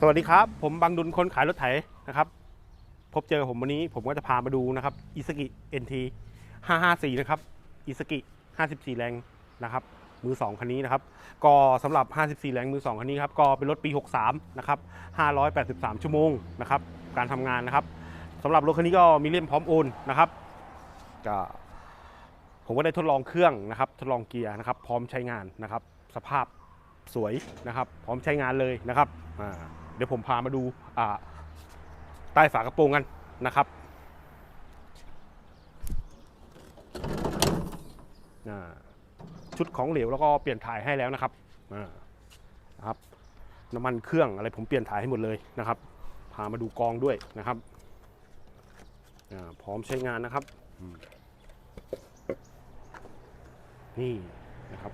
สวัสดีครับ ผมบังดุลคนขายรถไถนะครับ พบเจอผมวันนี้ผมก็จะพามาดูนะครับอิสกิ NT 554 นะครับอิสกิ 54 แรงนะครับ มือ 2 คันนี้นะครับ ก็สำหรับ 54 แรงมือ 2 คันนี้ครับ ก็เป็นรถปี 63 นะครับ 583 ชั่วโมงนะครับ การทำงานนะครับสำหรับรถคันนี้ก็มีเล่มพร้อมโอนนะครับก็ผมก็ได้ทดลองเครื่องนะครับ ทดลองเกียร์นะครับ พร้อมใช้งานนะครับ สภาพสวยนะครับ พร้อมใช้งานเลยนะครับอ่า เดี๋ยวผมพามาดูใต้ฝากระโปรงกันนะครับชุดของเหลวแล้วก็เปลี่ยนถ่ายให้แล้วนะครับนะครับ น้ำมันเครื่องอะไรผมเปลี่ยนถ่ายให้หมดเลยนะครับ พามาดูกองด้วยนะครับพร้อมใช้งานนะครับ นี่นะครับ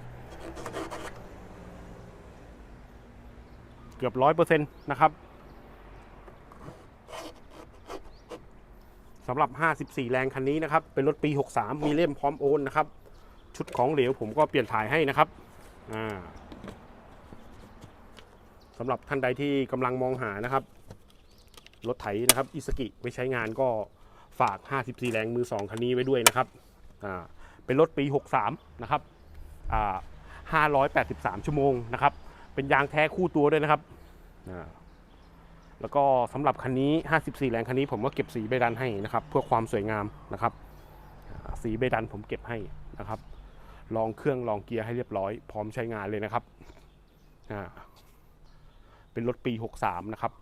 กือบร้อยเปอร์เซ็นต์นะครับสำหรับ 54 แรงคันนี้นะครับ เป็นรถปี 63 มีเล่มพร้อมโอนนะครับ ชุดของเหลวผมก็เปลี่ยนถ่ายให้นะครับสำหรับท่านใดที่กำลังมองหานะครับ รถไถนะครับอิสกิไว้ใช้งานก็ฝาก 54 แรงมือ 2 คันนี้ไว้ด้วยนะครับ เป็นรถปี 63 นะครับอ่า583 ชั่วโมงนะครับ เป็นยางแท้คู่ตัวด้วยนะครับ แล้วก็สำหรับคันนี้ 54 แรงคันนี้ผมก็เก็บสีใบดันให้นะครับ เพื่อความสวยงามนะครับ สีใบดันผมเก็บให้นะครับ ลองเครื่องลองเกียร์ให้เรียบร้อย พร้อมใช้งานเลยนะครับเป็นรถปี 63 นะครับ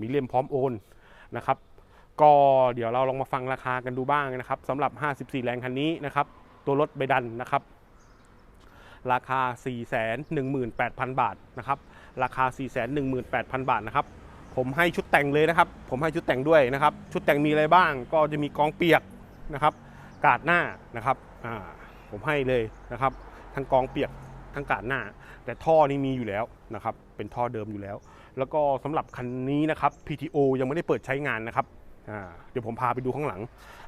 มีเล่มพร้อมโอนนะครับ ก็เดี๋ยวเราลองมาฟังราคากันดูบ้างนะครับสำหรับ 54 แรงคันนี้นะครับ ตัวรถใบดันนะครับ ราคา 418,000 บาทนะครับราคา 418,000 บาทนะครับผมให้ชุดแต่งเลยนะครับ ผมให้ชุดแต่งด้วยนะครับ ชุดแต่งมีอะไรบ้าง ก็จะมีกองเปียกนะครับ กาดหน้านะครับอ่าผมให้เลยนะครับ ทั้งกองเปียกทั้งกาดหน้า แต่ท่อนี่มีอยู่แล้วนะครับ เป็นท่อเดิมอยู่แล้ว แล้วก็สำหรับคันนี้นะครับ PTO ยังไม่ได้เปิดใช้งานนะครับอ่าเดี๋ยวผมพาไปดูข้างหลัง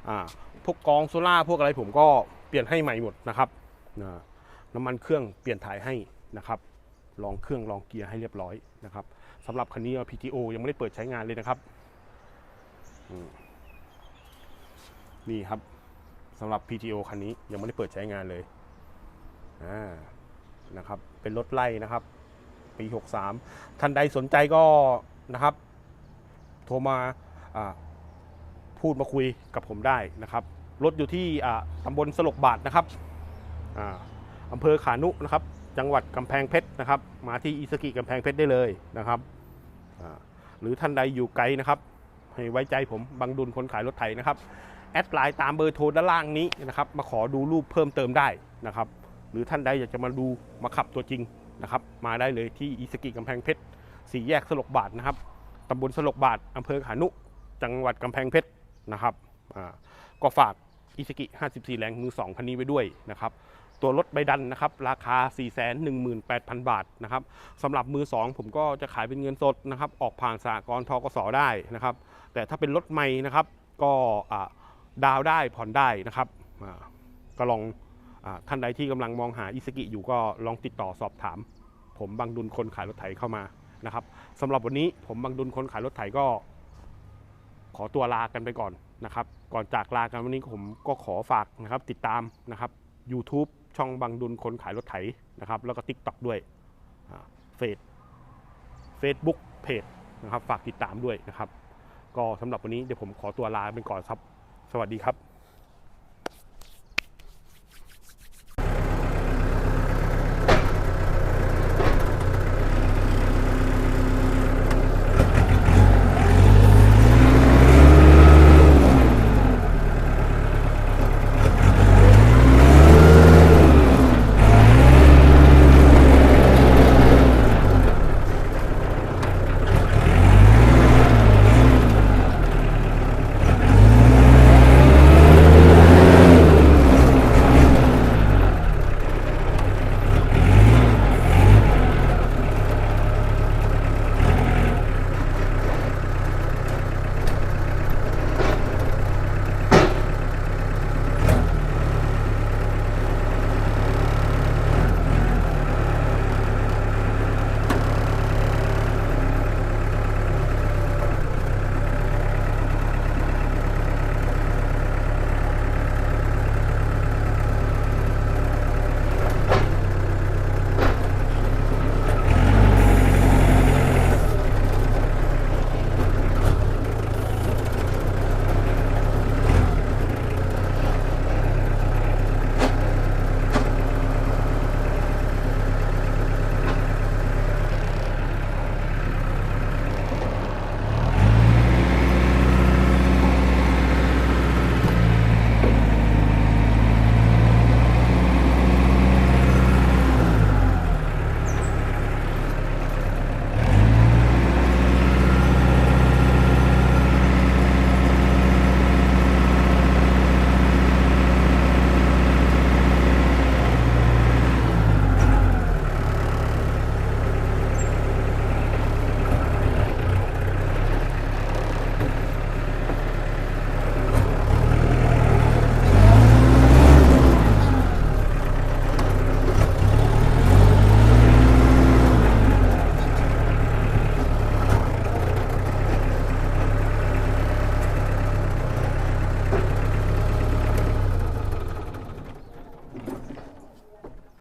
อ่าพวกกองโซล่าพวกอะไรผมก็เปลี่ยนให้ใหม่หมดนะครับอ่า น้ำมันเครื่องเปลี่ยนถ่ายให้นะครับลองเครื่องลองเกียร์ให้เรียบร้อยนะครับสำหรับคันนี้ PTO ยังไม่ได้เปิดใช้งานเลยนะครับนี่ครับสำหรับ PTO คันนี้ยังไม่ได้เปิดใช้งานเลยนะครับ เป็นรถไล่นะครับ ปี 63 ท่านใดสนใจก็นะครับ โทรมาพูดมาคุยกับผมได้นะครับ รถอยู่ที่ตำบลสลกบาทนะครับ อำเภอขานุนะครับ จังหวัดกำแพงเพชรนะครับ มาที่อิสกิกำแพงเพชรได้เลยนะครับหรือท่านใดอยู่ไกลนะครับ ให้ไว้ใจผมบังดุลคนขายรถไถนะครับ แอดไลน์ตามเบอร์โทรด้านล่างนี้นะครับ มาขอดูรูปเพิ่มเติมได้นะครับ หรือท่านใดอยากจะมาดูมาขับตัวจริงนะครับ มาได้เลยที่อิสกิกำแพงเพชรสี่แยกสลกบาทนะครับตำบลสลกบาทอำเภอขานุ จังหวัดกำแพงเพชรนะครับก็ฝากอิสกิ 54 แรงมือ 2 คันนี้ไว้ด้วยนะครับ ตัวรถใบดันนะครับราคา 418,000 บาทนะครับสำหรับมือ 2 ผมก็จะขายเป็นเงินสดนะครับออกผ่านสากลทกสได้นะครับ แต่ถ้าเป็นรถใหม่นะครับก็ดาวได้ผ่อนได้นะครับก็ลองอท่านใดที่กำลังมองหาอิสกิอยู่ก็ลองติดต่อสอบถาม ผมบังดุลคนขายรถไถเข้ามานะครับสำหรับวันนี้ผมบังดุลคนขายรถไถก็ ขอตัวลากันไปก่อนนะครับ ก่อนจากลากันวันนี้ผมก็ขอฝากนะครับติดตามนะครับ YouTube ช่องบางดุลคนขายรถไถนะครับ แล้วก็ t ิ k t o k ด้วยเฟซเฟซบุ๊กเพจนะครับ ฝากติดตามด้วยนะครับ ก็สำหรับวันนี้เดี๋ยวผมขอตัวลาไปก่อนครับ สวัสดีครับ